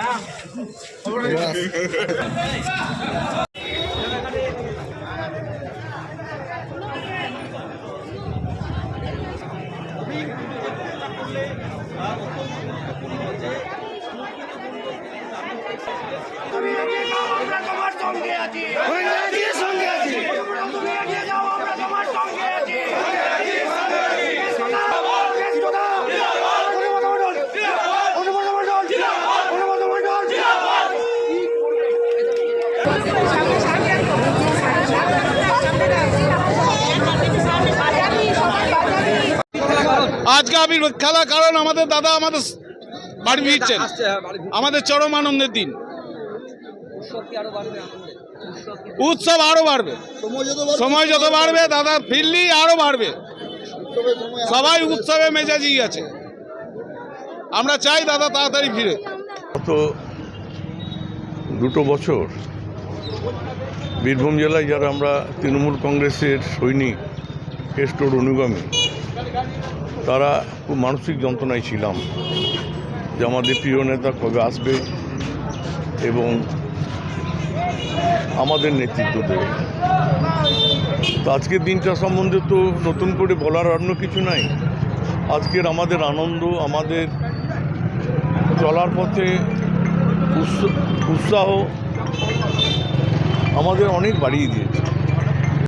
¡Ah! ¡Ah! ¡Ah! আমরা তোমার সঙ্গে আছি। সঙ্গে আছি তুমি এগিয়ে যাও আমরা তোমার সঙ্গে আছি। আজকে আমি খেলা কারণ আমাদের দাদা আমাদের বাড়ি ফিরছেন। আমাদের চরম আনন্দের দিন। উৎসব আরও বাড়বে সময় যত বাড়বে দাদা ফিরলি আরও বাড়বে। সবাই উৎসবে মেজাজি আছে। আমরা চাই দাদা তাড়াতাড়ি ফিরে। গত দুটো বছর বীরভূম জেলায় যারা আমরা তৃণমূল কংগ্রেসের সৈনিক কেষ্টর অনুগামী তারা খুব মানসিক যন্ত্রণায় ছিলাম যে আমাদের প্রিয় নেতা কবে আসবে এবং আমাদের নেতৃত্ব দেবে। তো আজকের দিনটা সম্বন্ধে তো নতুন করে বলার অন্য কিছু নাই। আজকের আমাদের আনন্দ, আমাদের চলার পথে উৎসাহ আমাদের অনেক বাড়িয়ে দিয়েছে।